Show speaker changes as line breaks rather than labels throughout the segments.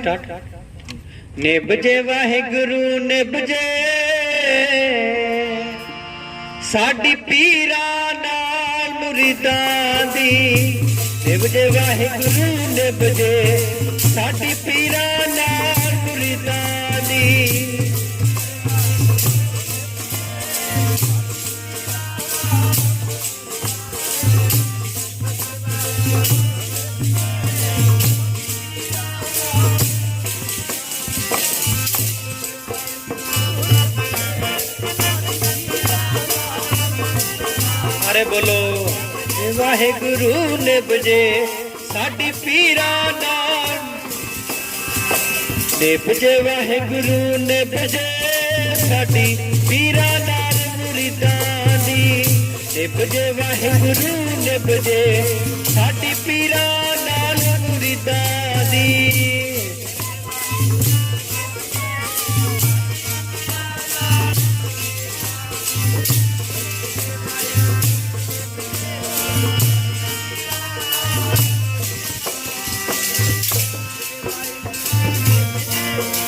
Start ਨਿਭ ਜੇ ਵਾਹਿਗੁਰੂ, ਨਿਭ ਜੇ। ਸਾਡੀ ਪੀਰਾਂ ਨਾਲ ਮੁਰੀਦਾਂ ਦੀ। ਨਿਭ ਜੇ ਵਾਹਿਗੁਰੂ, ਨਿਭ ਜੇ। ਸਾਡੀ ਪੀਰਾਂ ਨਾਲ ਮੁਰੀਦਾਂ ਦੀ। ਅਰੇ ਬੋਲੋ। ਵਾਹਿਗੁਰੂ ਨਿਭ ਜੇ, ਸਾਡੀ ਪੀਰਾਂ ਨਾਲ ਨਿਭ ਜੇ, ਵਾਹਿਗੁਰੂ ਨਿਭ ਜੇ, ਸਾਡੀ ਪੀਰਾਂ ਨਾਲ ਮੁਰੀਦਾਂ ਦੀ ਨਿਭ ਜੇ, ਵਾਹਿਗੁਰੂ ਨਿਭ ਜੇ, ਸਾਡੀ ਪੀਰਾਂ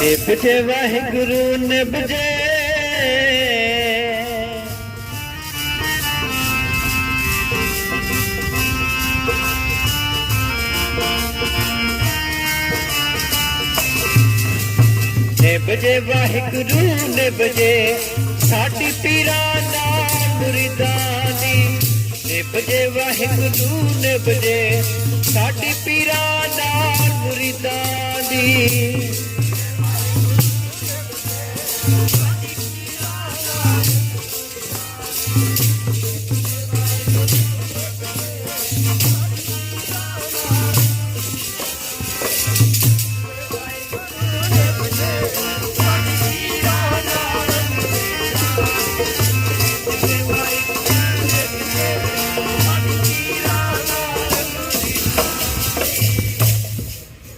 ਨਿਭ ਜੇ ਵਾਹਿਗੁਰੂ ਨਿਭ ਜੇ ਨਿਭ ਜੇ ਵਾਹਿਗੁਰੂ ਨਿਭ ਜੇ ਸਾਡੀ ਪੀਰਾਂ ਦਾ ਮੁਰੀਦਾਂ ਦੀ ਨਿਭ ਵਾਹਿਗੁਰੂ ਨਿਭ ਜੇ ਸਾਡੀ ਪੀਰਾਂ ਦਾ ਮੁਰੀਦਾਂ